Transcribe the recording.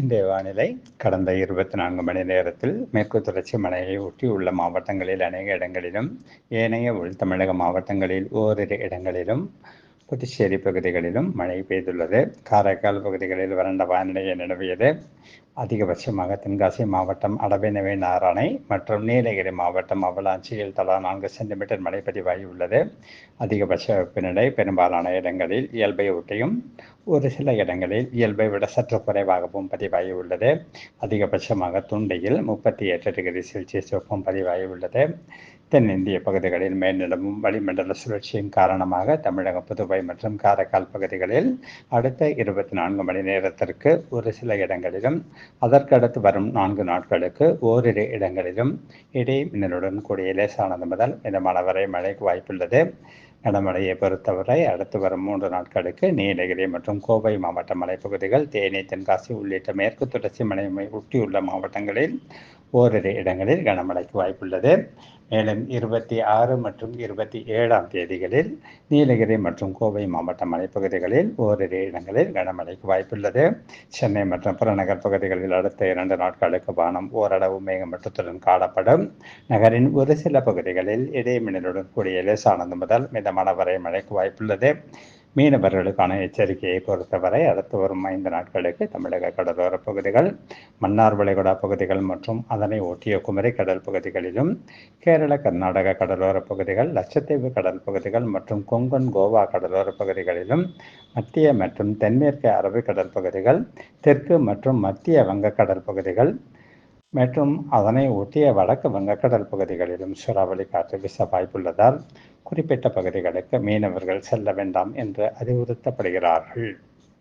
இன்றைய வானிலை கடந்த இருபத்தி நான்கு மணி நேரத்தில் மேற்கு தொடர்ச்சி மலையை உள்ள மாவட்டங்களில் அநேக இடங்களிலும் ஏனைய உள் தமிழக மாவட்டங்களில் ஓரிரு இடங்களிலும் புதுச்சேரி பகுதிகளிலும் மழை பெய்துள்ளது. காரைக்கால் பகுதிகளில் வறண்ட வானிலையை நிலவியது. அதிகபட்சமாக தென்காசி மாவட்டம் அடபினவை நாராணை மற்றும் நீலகிரி மாவட்டம் அவலாஞ்சியில் தலா நான்கு சென்டிமீட்டர் மழை பதிவாகியுள்ளது அதிகபட்ச வெப்பநிலை பெரும்பாலான இடங்களில் இயல்பை ஒட்டியும் ஒரு சில இடங்களில் இயல்பை விட சற்று குறைவாகவும் பதிவாகியுள்ளது அதிகபட்சமாக துண்டையில் முப்பத்தி எட்டு டிகிரி செல்சியஸ் வெப்பம் பதிவாகியுள்ளது தென்னிந்திய பகுதிகளில் மேல்நிலமும் வளிமண்டல சுழற்சியின் காரணமாக தமிழகம் புதுவை மற்றும் காரைக்கால் பகுதிகளில் அடுத்த இருபத்தி நான்கு மணி நேரத்திற்கு ஒரு சில இடங்களிலும் அதற்கடுத்து வரும் நான்கு நாட்களுக்கு ஓரிரு இடங்களிலும் இடை மின்னலுடன் கூடிய லேசானது முதல் மிதமான வரை மழைக்கு வாய்ப்புள்ளது. கனமழையை பொறுத்தவரை அடுத்து வரும் மூன்று நாட்களுக்கு நீலகிரி மற்றும் கோவை மாவட்ட மலைப்பகுதிகள் தேனி தென்காசி உள்ளிட்ட மேற்கு தொடர்ச்சி மலையை ஒட்டியுள்ள மாவட்டங்களில் ஓரிரு இடங்களில் கனமழைக்கு வாய்ப்புள்ளது. மேலும் இருபத்தி ஆறு மற்றும் இருபத்தி ஏழாம் தேதிகளில் நீலகிரி மற்றும் கோவை மாவட்ட மலைப்பகுதிகளில் ஓரிரு இடங்களில் கனமழைக்கு வாய்ப்புள்ளது. சென்னை மற்றும் புறநகர் பகுதிகளில் அடுத்த இரண்டு நாட்களுக்கு வானம் ஓரளவு மேகமட்டத்துடன் காணப்படும். நகரின் ஒரு சில பகுதிகளில் இடைமின்னலுடன் கூடிய லேசானது முதல் மிதமான வரை மழைக்கு வாய்ப்புள்ளது. மீனவர்களுக்கான எச்சரிக்கையை பொறுத்தவரை அடுத்து வரும் ஐந்து நாட்களுக்கு தமிழக கடலோர பகுதிகள் மன்னார் வளைகுடா பகுதிகள் மற்றும் அதனை ஒட்டிய குமரி கடல் பகுதிகளிலும் கேரள கர்நாடக கடலோர பகுதிகள் லட்சத்தீவு கடல் பகுதிகள் மற்றும் கொங்கன் கோவா கடலோர பகுதிகளிலும் மத்திய மற்றும் தென்மேற்கு அரபிக்கடல் பகுதிகள் தெற்கு மற்றும் மத்திய வங்கக்கடல் பகுதிகள் மற்றும் அதனை ஒட்டிய வடக்கு வங்கக்கடல் பகுதிகளிலும் சூறாவளி காற்று வீச வாய்ப்புள்ளதால் குறிப்பிட்ட பகுதிகளுக்கு மீனவர்கள் செல்ல வேண்டாம் என்று அறிவுறுத்தப்படுகிறார்கள்.